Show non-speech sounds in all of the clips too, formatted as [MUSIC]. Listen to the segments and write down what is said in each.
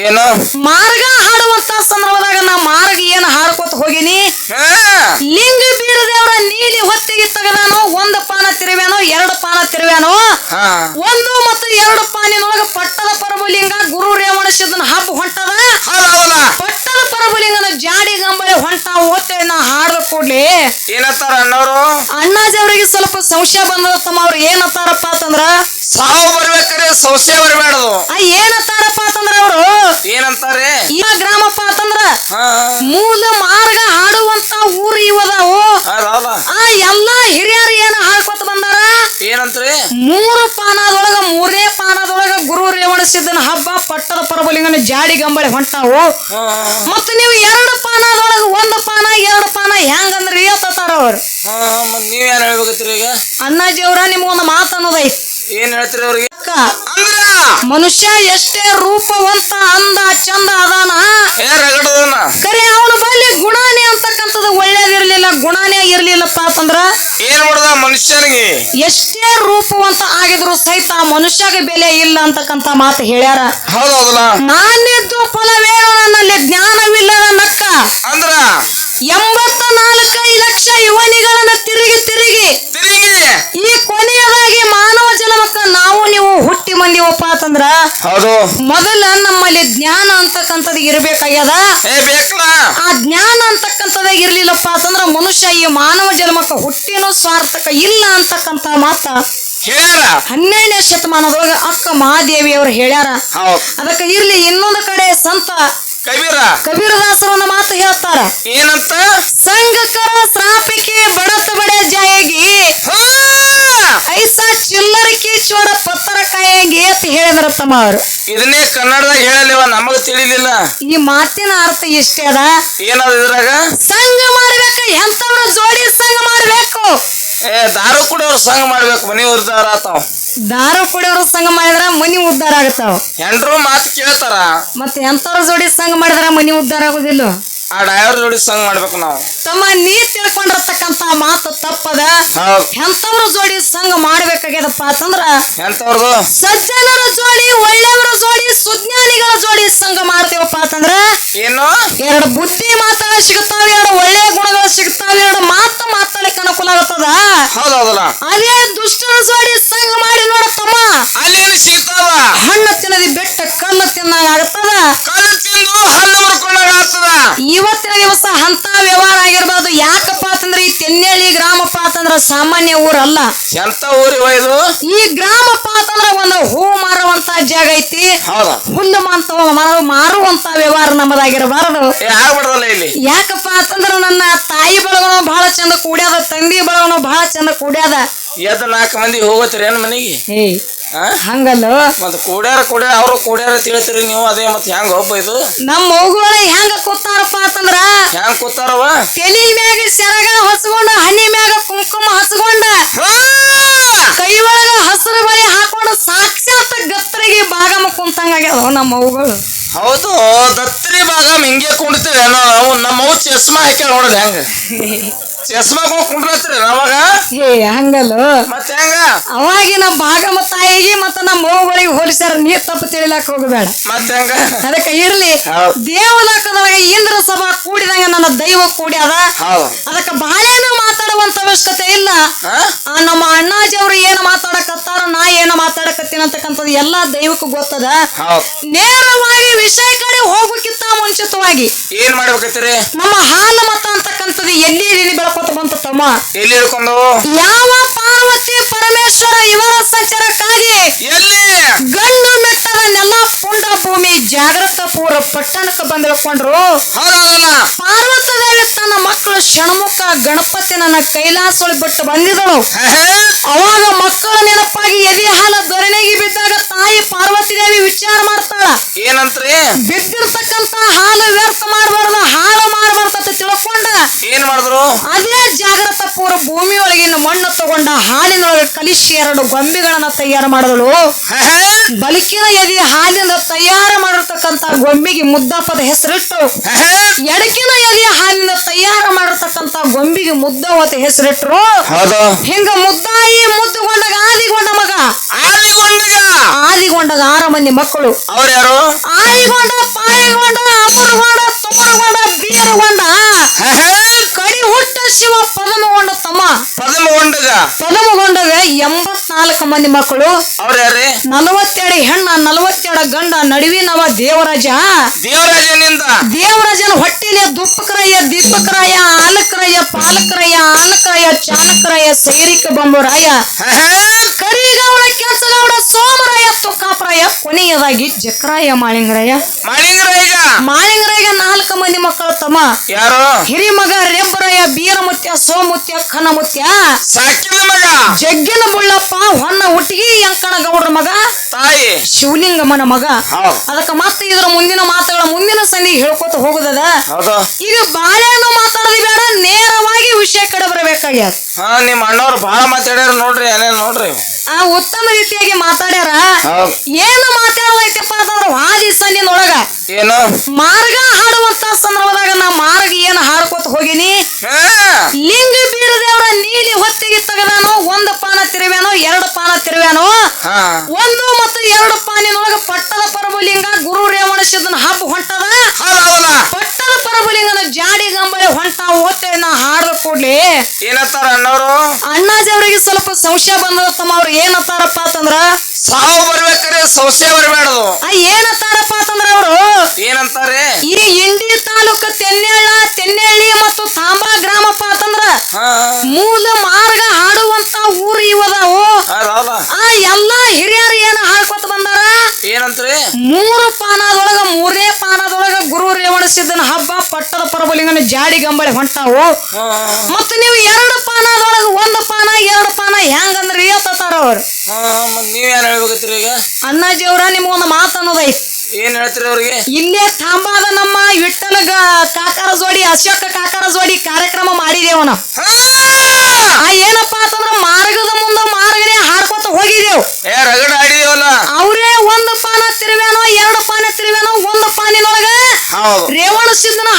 ಏನು? ಮಾರ್ಗ ಹಾಡುವಂತ ಸಂದರ್ಭದಾಗ ನಾ ಮಾರ್ಗ ಏನ್ ಹಾಡ್ಕೊತ ಹೋಗಿನಿ? ಲಿಂಗ ಬೀರದೇವ್ರ ನೀಲಿ ಹೊತ್ತಿಗೆ ತೆಗೆದಾನು ಒಂದು ಪಾನ ತಿರುವ್ಯಾನೋ ಎರಡು ಪಾನ ತಿರುವ್ಯಾನೋ? ಒಂದು ಮತ್ತು ಎರಡು ಪಾನಿನೊಳಗ ಪಟ್ಟದ ಪರಬಲಿಂಗ ಗುರು ರೇವಣಸಿದ್ದನ ಹಬ್ಬ ಹೊಂಟದ? ಪಟ್ಟದ ಪರಬಲಿಂಗನ ಜಾಡಿ ಗಂಬಳಿ ಹೊಂಟ ಓದ್ತೇವೆ ನಾ ಹಾಡ್ದ ಕೂಡ್ಲಿ. ಏನತ್ತಾರ ಅಣ್ಣವ್ರು? ಅಣ್ಣಾಜಿಯವರಿಗೆ ಸ್ವಲ್ಪ ಸಂಶಯ ಬಂದದ ತಮ್ಮ ಅವ್ರು ಏನತ್ತಾರಪ್ಪ ಅಂತಂದ್ರ? ಸಾವು ಬರ್ಬೇಕಾರೆ ಸಂಶಯ ಬರಬೇಡದು ಏನತ್ತಾರಪ್ಪ ಅಂತಂದ್ರ ಅವರು? ಏನಂತಾರೆ? ಈ ಗ್ರಾಮಪ್ಪ ಅಂತಂದ್ರ ಹಾ. ಮೂಲ ಮಾರ್ಗ ಹಾಡುವಂತ ಊರು ಇವದಾವು. ಆ ಎಲ್ಲಾ ಹಿರಿಯರು ಏನ ಹಾಡ್ಕೊತ ಬಂದಾರ? ಏನಂತ್ರಿ? ಮೂರು ಪಾನದೊಳಗ ಮೂರೇ ಪಾನದೊಳಗ ಗುರು ರೇವಣಸಿದ್ದನ ಹಬ್ಬ ಪಟ್ಟದ ಪರಬಲಿಂಗನ ಜಾಡಿ ಗಂಬಳೆ ಹೊಂಟಾವು ಮತ್ತೆ ನೀವು ಎರಡು ಪಾನದೊಳಗ ಒಂದು ಪಾನ ಎರಡು ಪಾನ ಹೆಂಗಂದ್ರಿ ಅತ್ತಾರ ಅವ್ರು. ನೀವು ಏನು ನೀವೇನ್ ಹೇಳ್ಬೇಕತ್ರಿ ಈಗ? ಅಣ್ಣಾಜಿ ಅವ್ರ ನಿಮ್ಗೊಂದು ಮಾತು ಅನ್ನೋದೈತಿ ಏನ್ ಹೇಳ್ತೀರಿ ಅವ್ರಿಗೆ? ಅಕ್ಕ ಮನುಷ್ಯ ಎಷ್ಟೇ ರೂಪವಂತ ಅಂದ ಚಂದ ಅದಾನ. ರಗಡದನ ಕರೆ ಅವನ ಬಳಿ ಗುಣಾನೇ ಅಂತಕ್ಕಂಥದ್ದು ಒಳ್ಳೇದಿರ್ಲಿಲ್ಲ ಗುಣಾನೇ ಇರ್ಲಿಲ್ಲಪ್ಪ ಅಂತಂದ್ರ ಏನ್ ನೋಡ್ದ ಮನುಷ್ಯನಿಗೆ? ಎಷ್ಟೇ ರೂಪವಂತ ಆಗಿದ್ರು ಸಹಿತ ಮನುಷ್ಯಗೆ ಬೆಲೆ ಇಲ್ಲ ಅಂತಕ್ಕಂತ ಮಾತು ಹೇಳ್ಯಾರ. ಹೌದೌದಲ್ಲ. ನಾನಿದ್ದು ಫಲವೇನು ನನ್ನಲ್ಲಿ ಜ್ಞಾನವಿಲ್ಲದ ನಕ್ಕ. ಅಂದ್ರ? ಎಂಬತ್ತ ನಾಲ್ಕು ಲಕ್ಷ ಯುವನಿಗಳನ್ನ ತಿರುಗಿ ತಿರುಗಿ. ತಿರುಗಿ. ಈ ಕೊನೆಯದಾಗಿ ಮಾನವ ಜನ್ಮಕ್ಕ ನಾವು ನೀವು ಹುಟ್ಟಿ ಬಂದಿವಪ್ಪ ಅಂತಂದ್ರ ಹೌದು. ಮೊದಲ ನಮ್ಮಲ್ಲಿ ಜ್ಞಾನ ಅಂತಕ್ಕಂಥದ್ದು ಇರಬೇಕಾಗ್ಯದ? ಆ ಜ್ಞಾನ ಅಂತಕ್ಕಂಥದ್ದೇ ಇರ್ಲಿಲ್ಲಪ್ಪ ಅಂತಂದ್ರ ಮನುಷ್ಯ ಈ ಮಾನವ ಜನ್ಮಕ್ಕ ಹುಟ್ಟಿನೂ ಸ್ವಾರ್ಥಕ ಇಲ್ಲ ಅಂತಕ್ಕಂಥ ಮಾತ ಹೇಳ್ಯಾರ. ಹನ್ನೆರಡನೇ ಶತಮಾನದೊಳಗ ಅಕ್ಕ ಮಹಾದೇವಿ ಅವ್ರು ಹೇಳ್ಯಾರ ಅದಕ್ಕೆ ಇರ್ಲಿ ಇನ್ನೊಂದು ಕಡೆ ಸಂತ ಕಬೀರ. ಕಬೀರದಾಸರ ಒಂದು ಮಾತು ಹೇಳ್ತಾರ. ಏನಂತ? ಸಂಘಕರ ಶ್ರಾಪಿಕೆ ಬಡತ ಬಡ ಜಾಯಿಗೆ. ಐಸ ಚಿಲ್ಲರಿಕೆ ಚೋಡ ಪತ್ತರ ಕಾಯಂಗಿ ಅಂತ ಹೇಳಿದ್ರ ತಮ್ಮ ಅವರು ಇದನ್ನೇ ಕನ್ನಡದಾಗ ಹೇಳಲಿವ ನಮಗ ತಿಳಿಲಿಲ್ಲ ಈ ಮಾತಿನ ಅರ್ಥ ಇಷ್ಟೇ ಅದ. ಏನದ ಇದ್ರಾಗ? ಸಂಘ ಮಾಡ್ಬೇಕು ಎಂತವ್ರ ಜೋಡಿ ಸಂಘ ಮಾಡ್ಬೇಕು? ಏ ದಾರು ಕುಡಿಯೋರು ಸಂಘ ಮಾಡ್ಬೇಕು ಮನಿ ಉದ್ದಾರ ಆತಾವ್. ದಾರು ಕುಡಿಯೋರು ಸಂಘ ಮಾಡಿದ್ರ ಮನಿ ಉದ್ಧಾರ ಆಗತ್ತಾವ. ಹೆಂಡ್ರು ಮಾತು ಕೇಳ್ತಾರ. ಮತ್ತೆ ಎಂತವ್ರ ಜೋಡಿ ಸಂಘ ಮಾಡಿದ್ರ ಮನಿ ಉದ್ದಾರ ಆಗುದಿಲ್ಲ. ಆ ಡ್ರೈವರ್ ಜೋಡಿ ಸಂಘ ಮಾಡ್ಬೇಕು ನಾವು. ತಮ್ಮ ನೀ ತಿಳ್ಕೊಂಡಿರ್ತಕ್ಕಂತ ಮಾತು ತಪ್ಪದ. ಹೌದ್. ಎಂತವ್ರ ಜೋಡಿ ಸಂಘ ಮಾಡ್ಬೇಕಾಗ್ಯದಪ್ಪ ಅಂತಂದ್ರ ಎಂತವ್ರದು ಸಜ್ಜನರ ಜೋಡಿ ಒಳ್ಳೆಯವರ ಜೋಡಿ ಸುಜ್ಞಾನಿಗಳ ಜೋಡಿ ಸಂಘ ಮಾಡ್ತೀವಪ್ಪ ಅಂತಂದ್ರ ಏನು? ಎರಡು ಬುದ್ಧಿ ಮಾತಾಡ ಸಿಗ್ತಾವ ಎರಡು ಒಳ್ಳೆ ಗುಣಗಳು ಸಿಗ್ತಾವೆ ಎರಡು ಮಾತು ಮಾತಾಡಲಿಕ್ಕೆ ಅನುಕೂಲ ಆಗತ್ತದ? ಹೌದೌದಲ್ಲ ಅದೇ ದುಷ್ಟರ ಜೋಡಿ ಸಂಘ ಮಾಡಿ ನೋಡತ್ತಮ್ಮ ಅಲ್ಲೇನು ಸಿಗ್ತಾವ ಹಣ್ಣು ತಿನ್ನದಿ ಬೆಟ್ಟ ಕಲ್ಲು ತಿನ್ನಾಗ ಆಗ್ತದ ಕಲ್ಲು ತಿಂದು ಹಲ್ಲು ಮುರ್ಕೊಂಡಾಗ ಆಗ್ತದ ಇವತ್ತಿನ ದಿವಸ ಅಂತ ವ್ಯವಹಾರ ಆಗಿರ್ಬಾರ್ದು ಯಾಕಪ್ಪ ಅಂತಂದ್ರೆ ಈ ತೆನ್ನೇಳಿ ಗ್ರಾಮಪ್ಪ ಅಂತಂದ್ರ ಸಾಮಾನ್ಯ ಊರಲ್ಲ. ಎಂತ ಊರಿ ಇದು? ಈ ಗ್ರಾಮಪ್ಪ ಅಂತಂದ್ರ ಒಂದು ಹೂ ಮಾರುವಂತ ಜಾಗ ಐತಿ. ಹೌದಾ? ಹುಲ್ಲು ಮಾಂತ ಮಾರು- ಮಾರುವಂತ ವ್ಯವಹಾರ ನಮ್ಮದಾಗಿರಬಾರದು. ಆಗ್ಬಿಡ್ದಲ್ಲ ಇಲ್ಲಿ? ಯಾಕಪ್ಪ ಅಂತಂದ್ರ ನನ್ನ ತಾಯಿ ಬಳಗನು ಬಹಳ ಚಂದ ಕೂಡ್ಯಾದ ತಂದಿ ಬಳಗನು ಬಹಳ ಚಂದ ಕೂಡ್ಯಾದ. ಎದ್ ನಾಲ್ಕು ಮಂದಿ ಹೋಗತ್ರಿ ಏನ್ ಮನಿಗೆ? ಆ ಹಂಗಲ್ಲ? ಮತ್ ಕೂಡ್ಯಾರ ಕೂಡ್ಯಾರ ಅವರು ಕೂಡ್ಯಾರ ತಿಳ್ತೀರಿ ನೀವು ಅದೇ ಮತ್ತೆ ಹೆಂಗ ಒಬ್ಬ ಇದು. ನಮ್ಮ ಮಗುಗಳ ಹೆಂಗ ಕೂತಾರಪ್ಪ ಅಂತಂದ್ರ? ಹೆಂಗ್ ಕೂತಾರವ? ತಲಿ ಮ್ಯಾಗ ಸೆರಗ ಹಸ್ಕೊಂಡ ಹನಿ ಮ್ಯಾಗ ಕುಂಕುಮ ಹಸ್ಕೊಂಡ ಕೈ ಒಳಗ ಹಸಿರು ಬಳಿ ಹಾಕೊಂಡು ಸಾಕ್ಷಾತ್ ಗತ್ತರಿಗೆ ಬಾಗಮ ಕುಂತಂಗಾಗ್ಯಾವ ನಮ್ಮ ಮಗುಗಳು. ಹೌದು ದತ್ತರಿ ಬಾಗಮ್ ಹಿಂಗೆ ಕುಂಡ್ತೀವಿ ನಾವು ನಮ್ಮ ಅವು ಚಸ್ಮಾ ಹಾಕ್ಯಾಳ ನೋಡೋದು ಹೆಂಗ. [LAUGHS] ಚಸ್ಮಾ ಕುಂಡ್ರತ್ರಿ ಅವಾಗ? ಏ ಹಂಗಲ್ಲ. ಮತ್ತೆ ಹೆಂಗ? ಅವಾಗಿನ ಭಾಗಮ ತಾಯಿಗೆ ಮತ್ತ ನಮ್ಮ ಮಗುಗಳಿಗೆ ಹೋಲಿಸ್ಯಾರ ನೀ ತಪ್ಪು ತಿಳಿಲಾಕ ಹೋಗಬೇಡ. ಮತ್ತೆ ಹೆಂಗ? ಅದಕ್ಕೆ ಇರ್ಲಿ. ದೇವಲೋಕದೊಳಗ ಇಂದ್ರ ಸಭಾ ಕೂಡಿದಂಗ ನನ್ನ ದೈವ ಕೂಡ್ಯಾದ. ಹೌದು. ಅದಕ್ಕೆ ಬಾಳೇನು ಮಾತಾಡುವಂತ ಅವಶ್ಯಕತೆ ಇಲ್ಲ. ಆ? ನಮ್ಮ ಅಣ್ಣಾಜಿ ಅವ್ರು ಏನು ಮಾತಾಡಕತ್ತಾರ ನಾ ಏನು ಮಾತಾಡಕತ್ತೀನಿ ಅಂತಕ್ಕಂಥದ್ದು ಎಲ್ಲಾ ದೈವಕ್ಕೂ ಗೊತ್ತದ. ಹೌದು. ನೇರವಾಗಿ ವಿಷಯ ಕಡೆ ಹೋಗ್ಬೇಕಿತ್ತ ಮುಂಚಿತವಾಗಿ. ಏನ್ ಮಾಡ್ಬೇಕತ್ತೀರಿ? ನಮ್ಮ ಹಾಲು ಮತ ಅಂತಕ್ಕಂಥದ್ದು ಎಲ್ಲಿ ಎಲ್ಲಿ ಬೆಳ್ಕೊತ ಬಂತ ತಮ್ಮ? ಎಲ್ಲಿ ಹಿಡ್ಕೊಂಡು? ಯಾವ ಪಾರ್ವತಿ ಪರಮೇಶ್ವರ ಇವರ ಸಂಚಾರಕ್ಕಾಗಿ ಎಲ್ಲಿ? ಗಲ್ಲು ಮೆಟ್ಟದ ನೆಲ ಪುಂಡ ಭೂಮಿ ಜಾಗೃತ ಪೂರ ಪಟ್ಟಣಕ್ಕೆ ಬಂದಿಳ್ಕೊಂಡ್ರು. ಹೌದಲ್ಲ ಪಾರ್ವತ ತನ್ನ ಮಕ್ಕಳು ಷಣ್ಮುಖ ಗಣಪತಿ ನನ್ನ ಕೈಲಾಸೊಳಿ ಬಿಟ್ಟು ಬಂದಿದಳು ಅವಾಗ ಮಕ್ಕಳ ನೆನಪಾಗಿ ಎದೆ ಹಾಲ ದೊರೆನೆಗೆ ಬಿದ್ದಾಗ ತಾಯಿ ಪಾರ್ವತಿ ದೇವಿ ವಿಚಾರ ಮಾಡ್ತಾಳ. ಏನಂತ್ರಿ? ಬಿದ್ದಿರ್ತಕ್ಕಂತ ಹಾಲು ವ್ಯರ್ಥ ಮಾಡಬಾರ್ದು ಹಾಲು ಮಾಡಬಾರ್ದು ತಿಳ್ಕೊಂಡ. ಏನ್ ಮಾಡಿದ್ರು? ಅದೇ ಜಾಗ್ರತ ಪೂರ್ವ ಭೂಮಿ ಒಳಗಿನ ಮಣ್ಣು ತಗೊಂಡ ಹಾಲಿನೊಳಗೆ ಕಲಿಸಿ ಎರಡು ಗೊಂಬೆಗಳನ್ನ ತಯಾರು ಮಾಡಿದಳು. ಬಲಕಿನ ಎದೆ ಹಾಲಿನ ತಯಾರು ಮಾಡಿರ್ತಕ್ಕಂತ ಗೊಂಬೆಗೆ ಮುದ್ದಪ್ಪದ ಹೆಸರಿಟ್ಟು ಎಡಕಿನ ಎದೆ ಹಾಲಿನ ತಯಾರು ಮಾಡಿರ್ತಕ್ಕಂತ ಗೊಂಬೆಗೆ ಮುದ್ದವತ ಹೆಸರಿಟ್ರು. ಹೌದು. ಹಿಂಗ ಮುದ್ದಾಯಿ ಮುದ್ದುಗೊಂಡಾಗ ಆದಿಗೊಂಡ ಮಗ. ಆದಿಗೊಂಡ ಆದಿಗೊಂಡಗ. ಆದಿಗೊಂಡಗ ಆರು ಮಂದಿ ಮಕ್ಕಳು. ಅವ್ರು ಯಾರು? ಆದಿಗೊಂಡ ಪಾಯಿಗೊಂಡ ಅಮರಗೊಂಡ ತುಮರಗೊಂಡ ಬೀರಗೊಂಡ ಕಡಿ ಹುಟ್ಟ ಶಿವ ಪದಮಗೊಂಡ ತಮ್ಮ. ಪದಮಗೊಂಡಗ ಎಂಬತ್ನಾಲ್ಕ ಎಂಬತ್ನಾಲ್ಕು ಮಂದಿ ಮಕ್ಕಳು. ಅವ್ರು ಯಾರೇ ನಲವತ್ತೆರಡು ಹೆಣ್ಣ ನಲವತ್ತೆರಡು ಗಂಡ ನಡುವಿನವ ದೇವರಾಜ. ದೇವರಾಜನಿಂದ? ದೇವರಾಜನ ಹೊಟ್ಟಿನ ದುಪ್ಪಕರಾಯ ದೀಪಕರಾಯ ಆಲಕರಾಯ ಪಾಲಕರಾಯ ಆಲಕರಾಯ ಚಾಲಕರಾಯ ಸೈರಿಕ ಬಂಬರಾಯ. ಕರಿಗೌಡ ಕೆಂಚಗೌಡ ಸೋಮರಾಯ ಸುಖಾಪರಾಯ ಕೊನೆಯದಾಗಿ ಜಕ್ರಾಯ ಮಾಳಿಂಗರಾಯ. ಮಾಳಿಂಗರಾಯ ಮಂದಿ ಮಕ್ಕಳು ತಮ್ಮ ಯಾರು? ಹಿರಿಮಗ ರೆಬ್ಬರಾಯ ಬೀರಮುತ್ಯ ಸೋಮುತ್ಯ ಖನಮುತ್ಯ ಸಾಕಿದ ಮಗ? ಜಗ್ಗಿನ ಬುಳ್ಳಪ್ಪ ಹೊನ್ನ ಹುಟ್ಟಿಗೆ ಎಂಕಣ ಗೌಡ್ರ ಮಗ. ತಾಯಿ? ಶಿವಲಿಂಗಮ್ಮನ ಮಗ. ಅದಕ್ಕೆ ಮತ್ತೆ ಇದ್ರ ಮುಂದಿನ ಮಾತುಗಳ ಮುಂದಿನ ಸಂಧಿ ಹೇಳ್ಕೊತ ಹೋಗುದದ? ಈಗ ಬಾಳೆಹಣ್ಣು ಮಾತಾಡದಿ ಬೇಡ ನೇರವಾಗಿ ವಿಷಯ ಕಡೆ ಬರಬೇಕಾಗ್ಯದ. ನಿಮ್ಮ ಅಣ್ಣವ್ರು ಬಹಳ ಮಾತಾಡ್ಯಾರ ನೋಡ್ರಿ ಏನೇನ್ ನೋಡ್ರಿ. ಆ ಉತ್ತಮ ರೀತಿಯಾಗಿ ಮಾತಾಡ್ಯಾರ. ಏನು ಏನು ಅಂತಂದ್ರ ಸಂಧಿನೊಳಗ ಏನು? ಮಾರ್ಗ ಹಾಡುವಂತ ಸಂದರ್ಭದಾಗ ನಾ ಮಾರ್ಗ ಏನ್ ಹಾಡ್ಕೊತ ಹೋಗಿನಿ? ಲಿಂಗ ಬೀರದೇವ್ರ ನೀಲಿ ಹೊತ್ತಿಗೆ ತೆಗೆದಾನು ಒಂದು ಪಾನ ತಿರುವ್ಯಾನೋ ಎರಡು ಪಾನ ತಿರುವ್ಯಾನೋ? ಒಂದು ಮತ್ತು ಎರಡು ಪಾನಿನೊಳಗ ಪಟ್ಟದ ಪರಬಲಿಂಗ ಗುರು ರೇವಣ ಸಿದ್ದನ ಹಬ್ಬ ಹೊಂಟದ? ಪಟ್ಟದ ಪರಬುಲಿಂಗನ ಜಾಡಿ ಗಂಬಳಿ ಹೊಂಟ ಓದ್ತೇವೆ ನಾ ಹಾಡ್ದ ಕೂಡ್ಲಿ. ಏನತ್ತಾರ ಅಣ್ಣವ್ರು? ಅಣ್ಣಾಜಿಯವರಿಗೆ ಸ್ವಲ್ಪ ಸಂಶಯ ಬಂದದ ತಮ್ಮ ಅವ್ರು ಏನತ್ತಾರಪ್ಪ ಅಂತಂದ್ರ? ಸಾವು ಬರ್ಬೇಕಾರೆ ಸೌಸೆ ಬರಬೇಡದು ಏನಂತಾರಪ್ಪ ಅಂತಂದ್ರೆ ಅವರು? ಏನಂತಾರೆ? ಈ ಇಂಡಿ ತಾಲೂಕ ತೆನ್ನೆಳ್ಳ ತೆನ್ನೆಳ್ಳಿ ಮತ್ತು ತಾಂಬಾ ಗ್ರಾಮಪ್ಪ ಅಂತಂದ್ರ ಮೂಲ ಮಾರ್ಗ ಆಡುವಂತ ಊರು ಇವದಾವು. ಆ ಎಲ್ಲಾ ಹಿರಿಯರು ಏನು ಹಾಡ್ಕೊತ ಬಂದಾರ? ಏನಂತ್ರಿ? ಮೂರು ಪಾನದೊಳಗ ಮೂರೇ ಪಾನದೊಳಗ ಗುರು ರೇವಣ ಸಿದ್ದನ ಹಬ್ಬ ಪಟ್ಟದ ಪರಬಲಿಂಗನ ಜಾಡಿ ಗಂಬಳಿ ಹೊಂಟಾವು ಮತ್ತೆ ನೀವು ಎರಡು ಪಾನದೊಳಗ ಒಂದು ಪಾನ ಎರಡು ಪಾನ ಹೆಂಗಂದ್ರೆ ಹೇಳ್ತಾರ ಅವ್ರು. ನೀವೇನ್ ಹೇಳ್ಬೇಕತ್ರಿ ಈಗ ಅಣ್ಣಾಜಿಯವ್ರ ನಿಮ್ಗೊಂದು ಮಾತು ಅನ್ನೋದೈತಿ ಏನ್ ಹೇಳ್ತೀರಿ ಅವ್ರಿಗೆ? ಇಲ್ಲೇ ತಾಂಬಾದ ನಮ್ಮ ವಿಠ್ಠಲಗ ಕಾಕಾರ ಜೋಡಿ ಅಶೋಕ ಕಾಕಾರ ಜೋಡಿ ಕಾರ್ಯಕ್ರಮ ಮಾಡಿದೇವನ ನಾವು. ಆ ಏನಪ್ಪ ಅಂತಂದ್ರ ಮಾರ್ಗದ ಮುಂದ ಮಾರ್ಗನೇ ಹಾಡ್ಕೊತ ಹೋಗಿದೇವ್. ಏ ರಗಡ ಆಡಿದೀವಲ್ಲ ಅವ್ರೇ ಒಂದು ಪಾನ ತಿರುವೇನೋ ಎರಡು ಪಾನ ತಿರುವೇನೋ ಒಂದು ಪಾನಿನೊಳಗ ಹೌದು. ರೇವಣ ಸಿದ್ದನ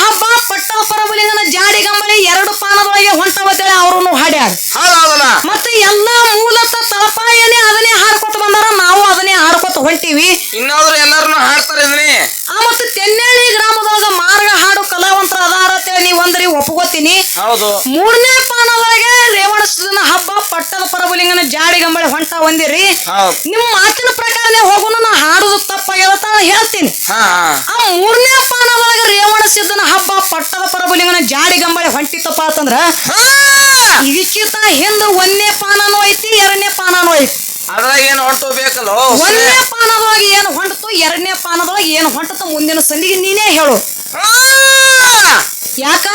ಹೌದು. ಮೂರನೇ ಪಾನದೊಳಗೆ ರೇವಣ ಸುದನ ಹಬ್ಬ ಪಟ್ಟದ ಪರಬಲಿಂಗನ ಜಾಡಿ ಗಂಬಳಿ ಹೊಂಟ ಬಂದಿರಿ ಹೌದು. ನಿಮ್ಮ ಮಾತಿನ ಪ್ರಕಾರನೇ ಹೋಗೋಣ ನಾ ಹಾಡುದು ತಪ್ಪ ಅಂತ ಹೇಳ್ತೀನಿ. ಹಾ ಆ ಮೂರನೇ ಪಾನದೊಳಗೆ ರೇವಣ ಸಿದ್ದನ ಹಬ್ಬ ಪಟ್ಟದ ಪರಬಲಿಂಗನ ಜಾಡಿ ಗಂಬಳಿ ಹೊಂಟಿತ್ತಪ್ಪ ಅಂತಂದ್ರ ಹಾ. ಇದಕ್ಕಿಂತ ಹಿಂದ ಒಂದನೇ ಪಾನನೂ ಐತಿ ಎರಡನೇ ಪಾನನೂ ಐತಿ. ಅದ್ರಾಗ ಏನ್ ಹೊಂಟು ಬೇಕಲ್ಲ? ಒಂದನೇ ಪಾನದೊಳಗೆ ಏನು ಹೊಂಟತು ಎರಡನೇ ಪಾನದೊಳಗೆ ಏನು ಹೊಂಟತು ಮುಂದಿನ ಸಂದಿಗೆ ನೀನೇ ಹೇಳು. ಯಾಕ?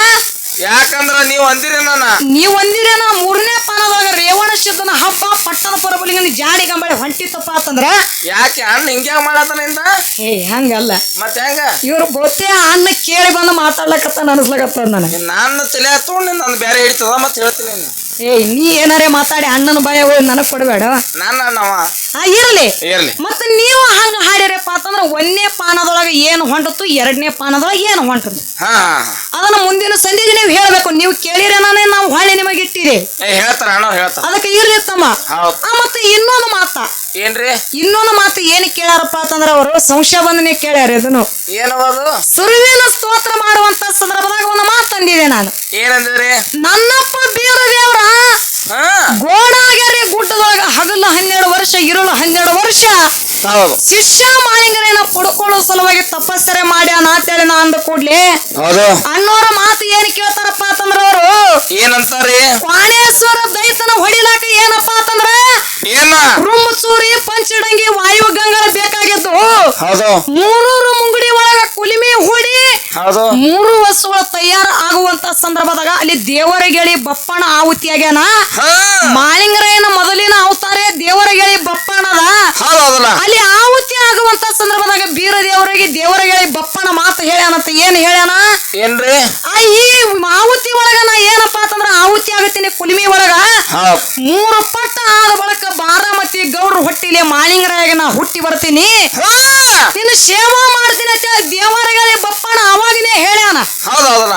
ಯಾಕಂದ್ರ ನೀವು ಅಂದಿರಿ ನಾನ? ನೀವ್ ಒಂದಿರೇನ ಮೂರನೇ ಪಾನದೊಳಗೆ ರೇವಣ ಸಿದ್ದನ ಹಬ್ಬ ಪಟ್ಟದ ಪರಬಲಿಗೆ ಜಾಡಿ ಗಂಬಳಿ ಹೊಂಟಿತಪ್ಪ ಅಂತಂದ್ರ ಯಾಕೆ ಅಣ್ಣ ಹಿಂಗ್ಯಾಗ ಮಾಡತನಿಂದ? ಏ ಹಂಗಲ್ಲ. ಮತ್ತೆ ಹೆಂಗ? ಇವ್ರು ಗೊತ್ತೇ ಅಣ್ಣ ಕೇಳಿ ಬಂದು ಮಾತಾಡ್ಲಕತ್ತ ಅನ್ಸ್ಲಕತ್ತ ನನಗೆ. ನನ್ನ ತಲೆ ಹತ್ತು ನಾನು ಬೇರೆ ಹಿಡಿತದ ಮತ್ತೆ ಹೇಳ್ತೀನಿ ನೀನು. ಏ ನೀ ಏನಾರೇ ಮಾತಾಡಿ ಅಣ್ಣನ ಭಯ ನನಗ್ ಕೊಡಬೇಡ. ನನ್ನ ಅಣ್ಣವ ಆ ಇರ್ಲಿ. ಇರ್ಲಿ. ಮತ್ತೆ ನೀವು ಹಂಗ ಹಾಡಿರಪ್ಪ ಅಂತಂದ್ರ ಒಂದನೇ ಪಾನದೊಳಗೆ ಏನು ಹೊಂಟತ್ತು ಎರಡನೇ ಪಾನದೊಳಗೆ ಏನು ಹೊಂಟತು ಹಾ. ಅದನ್ನ ಮುಂದಿನ ಸಂಧಿಗೆ ನೀವು ಹೇಳ್ಬೇಕು. ನೀವು ಕೇಳಿರೇನೇ ನಾವು ಹೊಳ್ಳಿ ನಿಮಗೆ ಇಟ್ಟಿರಿ ಏ ಹೇಳ್ತಾರ ಅಣ್ಣ ಹೇಳ್ತಾರ. ಅದಕ್ಕೆ ಇರ್ಲಿ ತಮ್ಮ. ಹೌದು. ಆ ಮತ್ತೆ ಇನ್ನೊಂದು ಮಾತ. ಏನ್ರಿ? ಇನ್ನೊಂದು ಮಾತು ಏನು ಕೇಳ್ಯಾರಪ್ಪ ಅಂತಂದ್ರ ಅವರು ಸಂಶಯ ಬಂದನೆ ಕೇಳ್ಯಾರ ಇದನ್ನು ಏನವದು ಸುರುವಿನ ಸ್ತೋತ್ರ ಮಾಡುವಂತ ಸಂದರ್ಭದಾಗ ಒಂದು ಮಾತು ತಂದಿದೆ ನಾನು. ಏನಂದ್ರಿ? ನನ್ನಪ್ಪ ಬೀರ ದೇವ್ರ ಹಾ? ಗೋಡಾಗೆರೆ ಗುಡ್ಡದೊಳಗ ಹಗಲು ಹನ್ನೆರಡು ವರ್ಷ ಇರುಳು ಹನ್ನೆರಡು ವರ್ಷ ಹೌದು. ಶಿಷ್ಯ ಮಾಲಿಂಗರೇನ ಪಡ್ಕೊಳ್ಳೋ ಸಲುವಾಗಿ ತಪಸ್ಸರೆ ಮಾಡ್ಯಾನ ಅಂತೇಳಿ ನಾ ಅಂದ ಕೂಡ್ಲಿ. ಹೌದು. ಅನ್ನೋರ ಮಾತು ಏನ್ ಕೇಳ್ತಾರಪ್ಪ ಅಂತಂದ್ರ ಅವರು ಏನಂತಾರೆ? ಪಾಣೇಶ್ವರ ದೈತನ ಹೊಡಿಲಾಕ ಏನಪ್ಪ ಅಂತಂದ್ರ ರುಮ್ಮಚೂರಿ ಪಂಚಡಂಗಿ ವಾಯು ಗಂಗಳ ಬೇಕಾಗಿತ್ತು. ಹೌದು. ಮೂರೂರು ಮುಂಗುಡಿ ಒಳಗ ಕುಲಿಮೆ ಹೂಡಿ ಹೌದು. ಮೂರು ವಸ್ತುಗಳು ತಯಾರು ಆಗುವಂತ ಸಂದರ್ಭದಾಗ ಅಲ್ಲಿ ದೇವರಗೆಳಿ ಬಪ್ಪಣ ಆಹುತಿಯಾಗ್ಯಾನ ಆಗ್ಯಾನ. ಮಾಳಿಂಗರಾಯನ ಮೊದಲಿನ ಅವತಾರೆ ದೇವರಗೆಳಿ ಬಪ್ಪಣದ ಅಲ್ಲಿ ಆಹುತಿ ಆಗುವಂತ ಸಂದರ್ಭದಾಗ ಬೀರ ದೇವರಿಗೆ ದೇವರಗೆಳಿ ಬಪ್ಪಣ ಮಾತು ಹೇಳ್ಯಾನಂತ ಏನ್ ಹೇಳ್ಯಾನ? ಏನ್ರಿ? ಈ ಆಹುತಿ ಒಳಗ ನಾ ಏನಪ್ಪಾ ಅಂತಂದ್ರ ಆಹುತಿ ಆಗತ್ತೀನಿ ಕುಲಿಮಿ ಒಳಗ. ಮೂರು ಪಟ್ಟ ಆದ ಬಳಕ ಬಾರಾಮತಿ ಗೌಡ್ರ ಹೊಟ್ಟಿಲೆ ಮಾಲಿಂಗರಾಗ ನಾ ಹುಟ್ಟಿ ಬರ್ತೀನಿ. ನಿನ್ನ ಸೇವಾ ಮಾಡ್ತೀನಿ ಅಂತ ದೇವರಿಗೆ ಬಪ್ಪಣ ಅವಾಗಿನೇ ಹೇಳ್ಯಾನ. ಹೌದು ಹೌದಲ್ಲ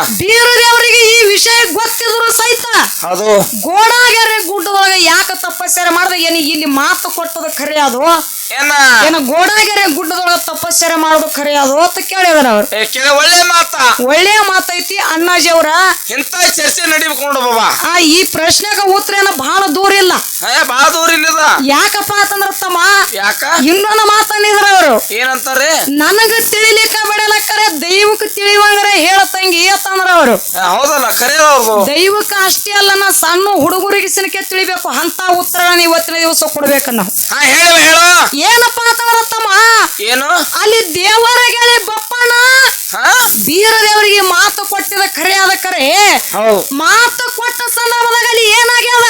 ದೇವರಿಗೆ ಈ ವಿಷಯ ಗೊತ್ತಿದ್ರು ಸಹಿತ ಗೋಡಾಗೆರೆ ಗುಡ್ಡದೊಳಗೆ ಯಾಕೆ ತಪಸ್ಸರೆ ಮಾಡ್ದ ಏನಿ ಇಲ್ಲಿ ಮಾತು ಕೊಟ್ಟದ ಖರೆ ಅದು? ಏನ? ಗೋಡಾಗೆರೆ ಗುಡ್ಡದೊಳಗ ತಪಸ್ಸರ ಮಾಡೋದು ಖರೆ ಅದು ಅಂತ ಕೇಳಿದಾರ ಅವ್ರು. ಒಳ್ಳೆ ಮಾತ. ಒಳ್ಳೆಯ ಮಾತೈತಿ ಅಣ್ಣಾಜಿ ಅವ್ರ. ಇಂಥ ಚರ್ಚೆ ನಡಿಬೇಕು ನೋಡು ಬಾಬಾ. ಆ ಈ ಪ್ರಶ್ನೆಗ ಉತ್ತರ ಏನ ಬಹಳ ದೂರ ಇಲ್ಲ. ಏ ಬಹಳ ದೂರ ಇಲ್ಲದ. ಯಾಕಪ್ಪ ಅಂತಂದ್ರ ತಮ್ಮ? ಯಾಕ? ಇನ್ನೊಂದು ಮಾತನ್ನಿದ್ರ ಅವರು. ಏನಂತಾರೆ? ನನಗ ತಿಳಿಲಿಕ್ಕ ಬಿಡಲಕ್ಕರೆ ದೈವಕ್ಕೆ ತಿಳಿವಂಗ್ರೆ ಹೇಳ ತಂಗಿ ಅಂತಂದ್ರ ಅವರು. ಹೌದಲ್ಲ ದೈವಕ್ಕೆ ಅಷ್ಟೇ ಅಲ್ಲ ನಾ ಸಣ್ಣ ಹುಡುಗರಿಗೆ ಸಿನಕ್ಕೆ ತಿಳಿಬೇಕು ಅಂತ ಉತ್ತರ ಇವತ್ತಿನ ದಿವಸ ಕೊಡ್ಬೇಕು ನಾವು. ಹೇಳು. ಏನಪ್ಪ ಅಂತಂದ್ರ ತಮ್ಮ? ಏನು? ಅಲ್ಲಿ ದೇವರ ಗೆಳೆ ಬಪ್ಪಣ್ಣ ಹಾ? ಬೀರ ದೇವರಿಗೆ ಮಾತು ಕೊಟ್ಟಿದ ಖರೆ ಅದ ಖರೆ ಹೌದು. ಮಾತು ಕೊಟ್ಟ ಸಂದರ್ಭದಾಗ ಅಲ್ಲಿ ಏನಾಗ್ಯದ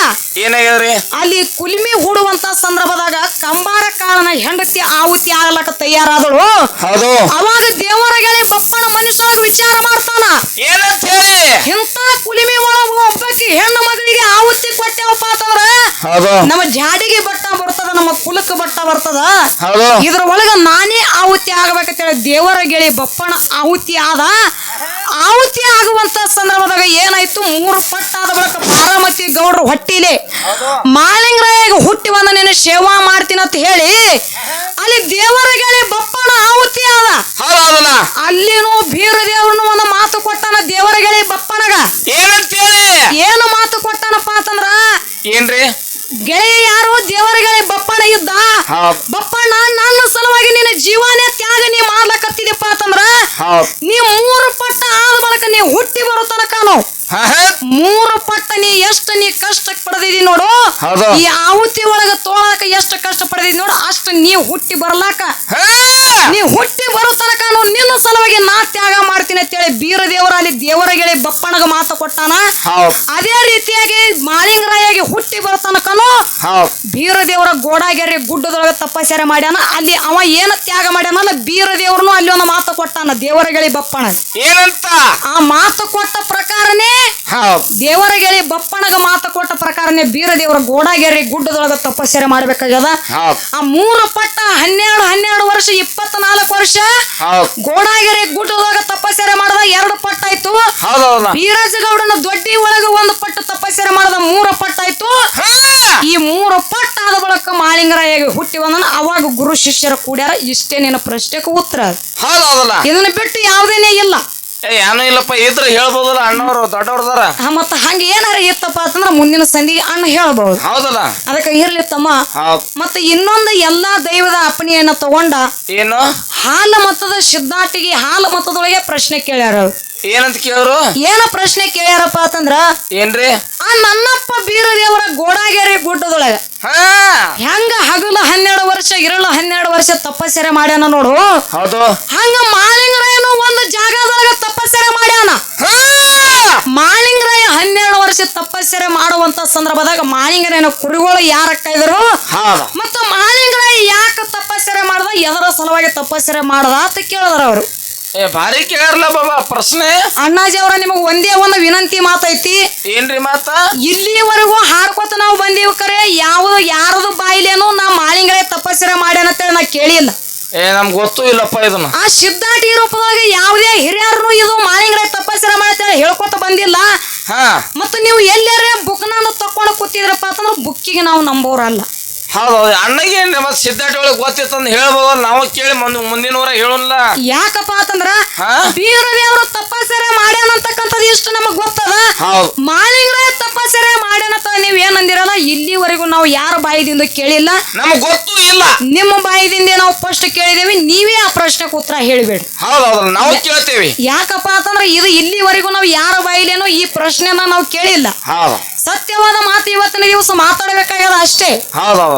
ಅಲ್ಲಿ ಕುಲಿಮಿ ಹೂಡುವಂತ ಸಂದರ್ಭದಾಗ ಕಂಬಾರ ಕಾಳನ ಹೆಂಡತಿ ಆಹುತಿ ಆಗ್ಲಕ್ಕ ತಯಾರಾದಳು. ಹೌದು. ಅವಾಗ ದೇವರ ಗೆಳೆ ಬಪ್ಪನ ಮನುಷ್ಯನಾಗ ವಿಚಾರ ಮಾಡ್ತಾನ. ಏನಂತ ಹೇಳಿ? ಇಂಥ ಕುಲಿಮಿ ಒಳಗ ಒಬ್ಬಕ್ಕೆ ಹೆಣ್ಣು ಮಗಳಿಗೆ ಆಹುತಿ ಕೊಟ್ಟೆವಪ್ಪ ಅಂತಂದ್ರ ಹೌದು. ನಮ್ಮ ಜಾಡಿಗೆ ಬಟ್ಟ ಬರ್ತದ ನಮ್ಮ ಕುಲಕ್ಕೆ ಬಟ್ಟ ಬರ್ತದ. ಹೌದು. ಇದ್ರ ಒಳಗ ನಾನೇ ಆಹುತಿ ಆಗ್ಬೇಕಂತೇಳಿ ದೇವರ ಗೆಳಿ ಬಪ್ಪನ ಆಹುತಿ ಆದ. ಆಹುತಿ ಆಗುವಂತ ಸಂದರ್ಭದಾಗ ಏನಾಯ್ತು? ಮೂರು ಪಟ್ಟಾದ ಬಳಿಕ ಪಾರ್ವತಿ ಗೌಡ್ರ ಹೊಟ್ಟಿಲೆ ಮಾಳಿಂಗರಾಯಾಗ ಹುಟ್ಟಿ ಬಂದ ನೀನು ಸೇವಾ ಮಾಡ್ತೀನಿ ಅಂತ ಹೇಳಿ ಅಲ್ಲಿ ದೇವರ ಗೆಳೆ ಬಪ್ಪನ ಆಹುತಿ ಆದ. ಅಲ್ಲಿನೂ ಬೀರ ದೇವ್ರನು ಒಂದು ಮಾತು ಕೊಟ್ಟಾನ ದೇವರ ಗೆಳೆ ಬಪ್ಪನಗ. ಏನಂತ ಹೇಳಿ? ಏನು ಮಾತು ಕೊಟ್ಟಾನಪ್ಪ ಅಂತಂದ್ರ ಏನ್ರಿ ಗೆಳೆಯ ಯಾರು ದೇವರ ಗೆಳೆ ಬಪ್ಪನ ಇದ್ದ ಹೌದು ಬಪ್ಪಣ್ಣ ನನ್ನ ಸಲುವಾಗಿ ನಿನ್ನ ಜೀವನೇ ತ್ಯಾಗ ನೀ ಮಾಡ್ಲಕತ್ತಿದಪ್ಪ ಅಂತಂದ್ರ ಹೌದು ನೀ ಮೂರು ಪಟ್ಟ ಆದ ಬಳಕ ನೀ ಹುಟ್ಟಿ ಬರೋ ತನಕನು ಹಾ ಹಾ ಮೂರು ಪಟ್ಟ ನೀ ಎಷ್ಟು ನೀ ಕಷ್ಟ ಪಡೆದಿದಿ ನೋಡು ಹೌದು. ಈ ಆಹುತಿ ಒಳಗ ತೋಳಕ ಎಷ್ಟು ಕಷ್ಟ ಪಡೆದಿದ್ ನೋಡ ಅಷ್ಟು ನೀ ಹುಟ್ಟಿ ಬರ್ಲಾಕ. ನೀ ಹುಟ್ಟಿ ಬರೋ ತನಕ ನಿನ್ನ ಸಲುವಾಗಿ ನಾ ತ್ಯಾಗ ಮಾಡ್ತೀನಿ ಅಂತೇಳಿ ಬೀರ ದೇವರ ಅಲ್ಲಿ ದೇವರ ಗೆಳೆ ಬಪ್ಪಣಗ ಮಾತು ಕೊಟ್ಟಾನ. ಅದೇ ರೀತಿಯಾಗಿ ಮಾಳಿಂಗರಾಯಾಗಿ ಹುಟ್ಟಿ ಬರೋ ತನಕನು ಹೌದು ಬೀರ ದೇವರ ಗೋಡಾಗೆರೆ ಗುಡ್ಡದೊಳಗೆ ತಪಸ್ಸರೆ ಮಾಡ್ಯಾನ. ಅಲ್ಲಿ ಅವ ಏನ ತ್ಯಾಗ ಮಾಡ್ಯಾನಲ್ಲ ಬೀರ ದೇವ್ರನು ಅಲ್ಲಿ ಒಂದು ಮಾತು ಕೊಟ್ಟಾನ ದೇವರ ಗೆಳಿ ಬಪ್ಪಣ ಏನಂತ? ಆ ಮಾತು ಕೊಟ್ಟ ಪ್ರಕಾರನೇ ಹೌದು ದೇವರ ಗೆಳಿ ಬಪ್ಪಣಗ ಮಾತು ಕೊಟ್ಟ ಪ್ರಕಾರನೇ ಬೀರದೇವರ ಗೋಡಾಗೆರೆ ಗುಡ್ಡದೊಳಗ ತಪಸ್ಸರೆ ಮಾಡ್ಬೇಕಾಗ್ಯದ. ಹೌದು ಆ ಮೂರು ಪಟ್ಟ ಹನ್ನೆರಡು ಹನ್ನೆರಡು ವರ್ಷ ಇಪ್ಪತ್ನಾಲ್ಕು ವರ್ಷ ಹೌದು ಗೋಡಾಗೆರೆ ಗುಡ್ಡದೊಳಗ ತಪಸ್ಸರೆ ಮಾಡದ ಎರಡು ಪಟ್ಟ ಆಯ್ತು. ಹೌದು ಹೌದಲ್ಲ ಬೀರಾಜಗೌಡನ ದೊಡ್ಡಿ ಒಳಗ ಒಂದು ಪಟ್ಟ ತಪಸ್ಸರೆ ಮಾಡದ ಮೂರ ಪಟ್ಟ ಆಯ್ತು. ಹಾ. ಈ ಮೂರ ಪಟ್ಟಾದ ಬಳಕ ಬಳಿಕ ಹುಟ್ಟಿ ಬಂದನ? ಅವಾಗ ಗುರು ಶಿಷ್ಯರ ಕೂಡ್ಯಾರ ಇಷ್ಟೇ ನಿನ್ನ ಪ್ರಶ್ನೆಗೆ ಉತ್ತರ. ಹೌದು ಹೌದಲ್ಲ. ಇದನ್ನ ಬಿಟ್ಟು ಯಾವ್ದೇನೇ ಇಲ್ಲ. ಏನೂ ಇಲ್ಲಪ್ಪ ಇದ್ರ ಹೇಳ್ಬೋದಲ್ಲ ಅಣ್ಣವ್ರು ದೊಡ್ಡವ್ರದಾರ. ಮತ್ತ ಹಂಗ ಏನಾರ ಇತ್ತಪ್ಪ ಅಂತಂದ್ರ ಮುಂದಿನ ಸಂಧಿಗೆ ಅಣ್ಣ ಹೇಳ್ಬಹುದು ಹೌದಲ್ಲ. ಅದಕ್ಕೆ ಇರ್ಲಿ ತಮ್ಮ. ಮತ್ತ ಇನ್ನೊಂದು ಎಲ್ಲಾ ದೈವದ ಅಪ್ಪಣೆಯನ್ನ ತಗೊಂಡ ಏನು? ಹಾಲ ಮತದ ಸಿದ್ಧಾಟಿಗೆ ಹಾಲ ಮತದೊಳಗೆ ಪ್ರಶ್ನೆ ಕೇಳ್ಯಾರ. ಏನಂತ ಕೇಳೋರು ಏನ ಪ್ರಶ್ನೆ ಕೇಳ್ಯಾರಪ್ಪ ಅಂತಂದ್ರ ಏನ್ರಿ? ಆ ನನ್ನಪ್ಪ ಬೀರದೇವರ ಗೋಡಾಗೆರೆ ಗುಡ್ಡದೊಳಗ ಹಾ! ಹೆಂಗ ಹಗಲು ಹನ್ನೆರಡು ವರ್ಷ ಇರಲು ಹನ್ನೆರಡು ವರ್ಷ ತಪಸ್ಸರೆ ಮಾಡ್ಯಾನ ನೋಡು. ಹೌದು. ಹಂಗ ಮಾಲಿಂಗರಾಯನು ಒಂದು ಜಾಗದೊಳಗ ತಪಸ್ಸರೆ ಮಾಡ್ಯಾನ. ಹಾ! ಮಾಳಿಂಗರಾಯ ಹನ್ನೆರಡು ವರ್ಷ ತಪಸ್ಸರೆ ಮಾಡುವಂತ ಸಂದರ್ಭದಾಗ ಮಾಲಿಂಗರಾಯನ ಕುರಿಗಳು ಯಾರ ಕೈದರು ಹೌದು ಮತ್ತ ಮಾಳಿಂಗರಾಯ ಯಾಕ ತಪಸ್ಸರೆ ಮಾಡ್ದ? ಎದರ ಸಲುವಾಗಿ ತಪಸ್ಸರೆ ಮಾಡ್ದ ಅಂತ ಕೇಳಿದ್ರ ಅವರು. ಏ ಭಾರಿ ಕೇಳಲ್ಲ ಬಾಬಾ ಪ್ರಶ್ನೆ. ಅಣ್ಣಾಜಿ ಅವರ ನಿಮಗ್ ಒಂದೇ ಒಂದು ವಿನಂತಿ ಮಾತೈತಿ ಏನ್ರಿ ಮಾತ? ಇಲ್ಲಿವರೆಗೂ ಹಾಡ್ಕೊತ ನಾವು ಬಂದೀವಿ ಕರೆ ಯಾವುದು ಯಾರದು ಬಾಯಿಲೇನು ನಾ ಮಾಳಿಂಗಳೆ ತಪಸ್ಸಿರ ಮಾಡ್ಯಾನ ಅಂತೇಳಿ ನಾ ಕೇಳಿಲ್ಲ. ಏ ನಮ್ಗೆ ಗೊತ್ತು ಇಲ್ಲಪ್ಪ ಇದನ್ನ. ಆ ಸಿದ್ಧಾಟಿ ರೂಪದಾಗ ಯಾವುದೇ ಹಿರಿಯರು ಇದು ಮಾಳಿಂಗಡೆ ತಪಸ್ಸಿರ ಮಾಡ್ತೇಳಿ ಹೇಳ್ಕೊತ ಬಂದಿಲ್ಲ. ಹಾ. ಮತ್ತು ನೀವು ಎಲ್ಲಾರ ಬುಕ್ನಾನು ತಕೊಂಡು ಕೂತಿದ್ರಪ್ಪ ಅಂತಂದ್ರೆ ಬುಕ್ಕಿಗೆ ನಾವು ನಂಬೋರಲ್ಲ. ಹೌದು ಅಣ್ಣಗೆ ಮತ್ತೆ ಸಿದ್ಧಾರ್ಥ ಒಳಗೆ ಗೊತ್ತಿತ್ತಂದು ಹೇಳ್ಬೋದು ನಾವು ಕೇಳಿ ಮುಂದೆ ಮುಂದಿನ ಊರ ಹೇಳಲ್ಲ ಯಾಕಪ್ಪ ಅಂತಂದ್ರ ಹಾ? ಅವರು ತಪಸ್ಸರೆ ಮಾಡ್ಯಾನ ಅಂತಕ್ಕಂಥದ್ದು ಇಷ್ಟು ನಮಗ್ ಗೊತ್ತದ? ಹೌದು. ತಪಸ್ಸರೆ ಮಾಡ್ಯಾನಂತ ನೀವ್ ಅಂದಿರಲ್ಲ ಇಲ್ಲಿವರೆಗೂ ನಾವು ಯಾರ ಬಾಯಿದಿಂದ ಕೇಳಿಲ್ಲ. ನಮಗ್ ಗೊತ್ತೂ ಇಲ್ಲ. ನಿಮ್ಮ ಬಾಯಿದಿಂದ ನಾವು ಫಸ್ಟ್ ಕೇಳಿದೇವಿ ನೀವೇ ಆ ಪ್ರಶ್ನೆಗೆ ಉತ್ತರ ಹೇಳಿಬೇಡಿ. ಹೌದೌದು ನಾವು ಕೇಳ್ತೇವಿ. ಯಾಕಪ್ಪ ಅಂತಂದ್ರೆ ಇದು ಇಲ್ಲಿವರೆಗೂ ನಾವು ಯಾರ ಬಾಯಿಲೇನೋ ಈ ಪ್ರಶ್ನೆನ ನಾವು ಕೇಳಿಲ್ಲ. ಹೌದು. ಸತ್ಯವಾದ ಮಾತು ಇವತ್ತಿನ ದಿವಸ ಮಾತಾಡಬೇಕಾಗ್ಯದ ಅಷ್ಟೇ.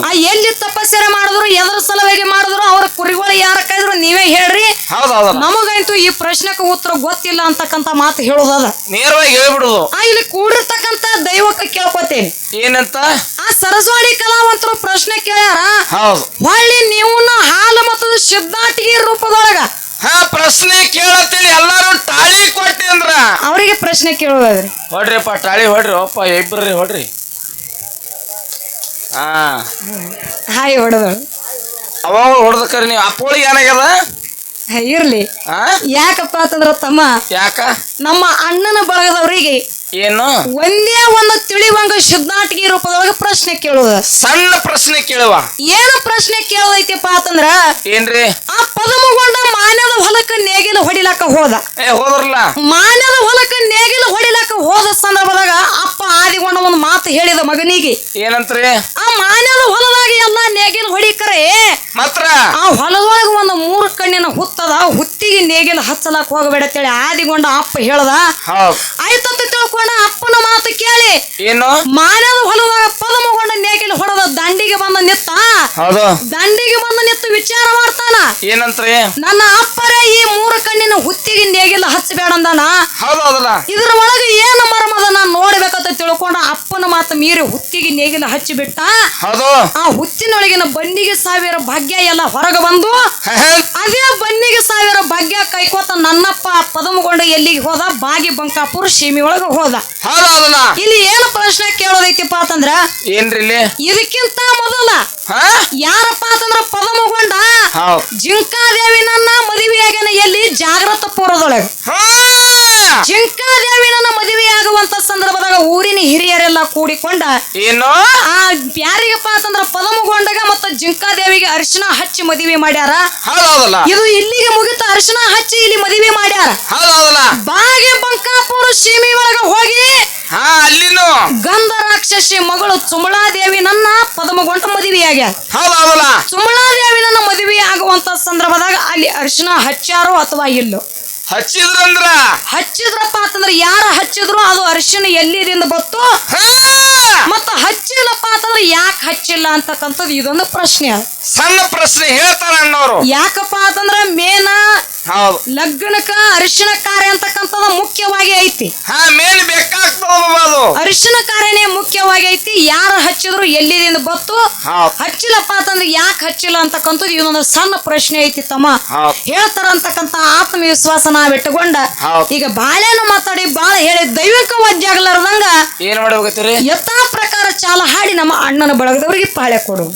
ಆ ಎಲ್ಲಿ ತಪಸ್ಸರೆ ಮಾಡಿದ್ರು ಎದ್ರ ಸಲುವಾಗಿ ಮಾಡಿದ್ರು ಅವ್ರ ಕುರಿಗಳು ಯಾರ ಕೈದ್ರು ನೀವೇ ಹೇಳ್ರಿ. ನಮಗಂತೂ ಈ ಪ್ರಶ್ನೆಗೆ ಉತ್ತರ ಗೊತ್ತಿಲ್ಲ ಅಂತಕ್ಕಂತ ಮಾತು ಹೇಳುದದ ನೇರವಾಗಿ ಹೇಳ್ಬಿಡುದು. ಆ ಇಲ್ಲಿ ಕೂಡಿರ್ತಕ್ಕಂತ ದೈವಕ್ಕೆ ಕೇಳ್ಕೊತೇನೆ. ಏನಂತ? ಆ ಸರಸ್ವಾಡಿ ಕಲಾವಂತರು ಪ್ರಶ್ನೆ ಕೇಳ್ಯಾರ. ಹೊಳ್ಳಿ ನೀವು ಹಾಲು ಮತ್ತು ಸಿದ್ಧಾಟಿಗೆ ರೂಪದೊಳಗ ಹಾ ಪ್ರಶ್ನೆ ಕೇಳತ್ತೀನಿ. ಎಲ್ಲಾರು ತಾಳಿ ಕೊಟ್ಟಿ ಅಂದ್ರ. ಅವರಿಗೆ ಪ್ರಶ್ನೆ ಕೇಳೋದ್ರಿ ಹೊಡ್ರಿಪ್ಪ ತಾಳಿ ಹೊಡ್ರಿ. ಅಪ್ಪ ಇಬ್ರಿ ಹೊಡ್ರಿ. ಹಾ. ಹಾಯ್ ಹೊಡೆದಳು ಅವಾಗ ಹೊಡ್ದಕ್ರಿ ನೀವು. ಅಪ್ಪಳಿಗೆ ಏನಾಗ್ಯದ? ಇರ್ಲಿ. ಹಾ? ಯಾಕಪ್ಪ ಅಂತಂದ್ರ ತಮ್ಮ ಯಾಕ? ನಮ್ಮ ಅಣ್ಣನ ಬಳಗದವರಿಗೆ ಏನು? ಒಂದೇ ಒಂದು ತಿಳಿವಂಗ ಸಿದ್ಧಾಟಿಗೆ ರೂಪದೊಳಗೆ ಪ್ರಶ್ನೆ ಕೇಳುವ. ಸಣ್ಣ ಪ್ರಶ್ನೆ ಕೇಳುವ. ಏನು ಪ್ರಶ್ನೆ ಕೇಳೋದೈತಿಪ್ಪ ಅಂತಂದ್ರ ಏನ್ರಿ? ಆ ಪದಮಗೊಂಡ ಮಾನ್ಯದ ಹೊಲಕ್ಕ ನೇಗಿಲು ಹೊಡಿಲಕ್ಕ ಹೋದ. ಏ ಹೋದ್ರಲ್ಲ? ಮಾನ್ಯದ ಹೊಲಕ್ಕ ನೇಗಿಲು ಹೊಡಿಲಕ್ಕ ಹೋದ ಸಂದರ್ಭದಾಗ ಅಪ್ಪ ಆದಿಗೊಂಡ ಒಂದು ಮಾತು ಹೇಳಿದ ಮಗನಿಗೆ. ಏನಂತ್ರಿ? ಆ ಮಾನ್ಯದ ಹೊಲದಾಗ ಎಲ್ಲ ನೇಗಿಲು ಹೊಡಿಕರೆ ಮಾತ್ರ? ಆ ಹೊಲದೊಳಗ ಒಂದು ಮೂರು ಕಣ್ಣಿನ ಹುತ್ತದ ಹುತ್ತಿಗೆ ನೇಗಿಲು ಹಚ್ಚಲಕ್ ಹೋಗಬೇಡ ಅಂತೇಳಿ ಆದಿಗೊಂಡ ಅಪ್ಪ ಹೇಳ್ದ. ಆಯ್ತಂತ ತಿಳ್ಕೊಂಡ ಅಪ್ಪನ ಮಾತು ಕೇಳಿ. ಏನು? ಮಾನ್ಯದ ಹೊಲದಾಗ ಪದಮಗೊಂಡ ನೇಗಿಲ್ ಹೊಡೆದ ದಂಡಿಗೆ ಬಂದ ನಿತ್ತ. ದಂಡಿಗೆ ಬಂದ ನಿತ್ತು ವಿಚಾರ ಮಾಡ್ತಾನ. ಏನಂತ್ರಿ? ನನ್ನ ಅಪ್ಪರೇ ಈ ಮೂರು ಕಣ್ಣಿನ ಹುತ್ತಿಗೆ ನೇಗಿಲ್ ಹಚ್ಚಬೇಡ ಅಂದಾನ. ಇದ್ರ ಒಳಗೆ ಏನು ಮರ್ಮದ ನಾನು ನೋಡ್ಬೇಕಂತ ತಿಳ್ಕೊಂಡ ಅಪ್ಪನ ಮಾತು ಮೀರಿ ಹುತ್ತಿಗೆ ನೇಗಿಲ್ ಹಚ್ಚಿಬಿಟ್ಟ. ಆ ಹುತ್ತಿನೊಳಗಿನ ಬನ್ನಿಗೆ ಸಾವಿರ ಭಾಗ್ಯ ಎಲ್ಲ ಹೊರಗೆ ಬಂದು. ಅದೇ ಬನ್ನಿಗೆ ಸಾವಿರ ಭಾಗ್ಯ ಕೈಕೋತ ನನ್ನಪ್ಪ ಪದಮಗೊಂಡ ಎಲ್ಲಿಗೆ ಹೋದ? ಬಾಗಿ ಬಂಕಾಪುರ ಸೀಮೆ ಒಳಗ ಹೋದ. ಹೌದು ಹೌದಲ್ಲ ಇಲ್ಲಿ ಏನು ಪ್ರಶ್ನೆ ಕೇಳೋದೈತಿಪ್ಪ ಅಂತಂದ್ರ ಏನ್ರಿ ಇಲ್ಲಿ? ಇದಕ್ಕಿಂತ ಮೊದಲ ಹಾ? ಯಾರಪ್ಪ ಅಂತಂದ್ರ ಪದಮಗೊಂಡ? ಹೌದ್ ಜಿಂಕಾದೇವಿ ನನ್ನ ಮದುವೆಯಾಗನ ಎಲ್ಲಿ? ಜಾಗ್ರತ ಪೂರ್ವದೊಳಗ. ಹಾ. ಜಿಂಕಾದೇವಿ ನನ್ನ ಮದುವೆಯಾಗುವಂತ ಸಂದರ್ಭದಾಗ ಊರಿನ ಹಿರಿಯರೆಲ್ಲ ಕೂಡಿಕೊಂಡ ಏನು? ಆ ಯಾರಿಗಪ್ಪ ಅಂತಂದ್ರ ಪದಮಗೊಂಡಗ ಮತ್ತ ಜಿಂಕಾದೇವಿಗೆ ಅರಿಶಿನ ಹಚ್ಚಿ ಮದುವೆ ಮಾಡ್ಯಾರ. ಹೌದಲ್ಲ ಇದು ಇಲ್ಲಿಗೆ ಮುಗಿತ ಅರಿಶಿನ ಹಚ್ಚಿ ಇಲ್ಲಿ ಮದುವೆ ಮಾಡ್ಯಾರ. ಹೌದು ಹೌದಲ್ಲ ಬಾಗಿ ಬಂಕಾಪುರ ಸೀಮೆ ಒಳಗ ಹೋಗಿ ಹಾ ಅಲ್ಲಿನು. ಗಂಧ ರಾಕ್ಷಸಿ ಮಗಳು ಸುಮಳಾದೇವಿ ನನ್ನ ಪದಮಗೊಂಡ ಮದುವೆ ಹೌದು ಹೌದಲ್ಲ ಸುಮಳಾದೇವಿ ನನ್ನ ಮದುವೆ ಆಗುವಂತ ಸಂದರ್ಭದಾಗ ಅಲ್ಲಿ ಅರಿಶಿನ ಹಚ್ಚಾರೋ ಅಥವಾ ಇಲ್ಲೋ? ಹಚ್ಚಿದ್ರಂದ್ರ? ಹಚ್ಚಿದ್ರಪ್ಪ ಅಂತಂದ್ರೆ ಯಾರ ಹಚ್ಚಿದ್ರು ಅದು ಅರಿಶಿನ ಎಲ್ಲಿದಿಂದ ಬತ್ತು? ಮತ್ತ ಹಚ್ಚಿಲ್ಲಪ್ಪ ಅಂತಂದ್ರೆ ಯಾಕೆ ಹಚ್ಚಿಲ್ಲ ಅಂತಕ್ಕಂಥದ್ದು ಇದೊಂದು ಪ್ರಶ್ನೆ. ಸಣ್ಣ ಪ್ರಶ್ನೆ ಹೇಳ್ತಾರ ಅನ್ನೋರು ಯಾಕಪ್ಪ ಅಂತಂದ್ರೆ ಮೇನ ಹೌದು. ಲಗ್ನಕ್ಕ ಅರಿಶಿನ ಕಾರ್ಯ ಅಂತಕ್ಕಂಥದ್ದು ಮುಖ್ಯವಾಗಿ ಐತಿ. ಹಾ ಮೇನ್ ಬೇಕಾಗ್ತದ ಅದು. ಅರಿಶಿನ ಕಾರ್ಯನೇ ಮುಖ್ಯವಾಗಿ ಐತಿ. ಯಾರು ಹಚ್ಚಿದ್ರು ಎಲ್ಲಿದಿಂದ ಬತ್ತು ಹೌದ್. ಹಚ್ಚಿಲ್ಲಪ್ಪ ಅಂತಂದ್ರೆ ಯಾಕೆ ಹಚ್ಚಿಲ್ಲ ಅಂತಕ್ಕಂಥದ್ದು ಇದೊಂದು ಸಣ್ಣ ಪ್ರಶ್ನೆ ಐತಿ ತಮ್ಮ. ಹೇಳ್ತಾರಂತಕ್ಕಂಥ ಹೇಳ್ತಾರ ಅಂತಕ್ಕಂಥ ಆತ್ಮವಿಶ್ವಾಸ ನಾವ್ ಇಟ್ಟುಕೊಂಡ. ಹೌದ್. ಈಗ ಬಾಳೆನ ಮಾತಾಡಿ ಬಾಳ ಹೇಳಿ ದೈವಿಕ ವಜ್ಜಾಗಲಾರ್ದಂಗ ಏನ್ ಮಾಡ್ಬೇಕತ್ತೀರಿ ಯಥಾ ಪ್ರಕಾರ ಚಾಲ ಹಾಡಿ ನಮ್ಮ ಅಣ್ಣನ ಬಳಗದವ್ರಿಗೆ ಪಾಳೆ ಕೊಡು.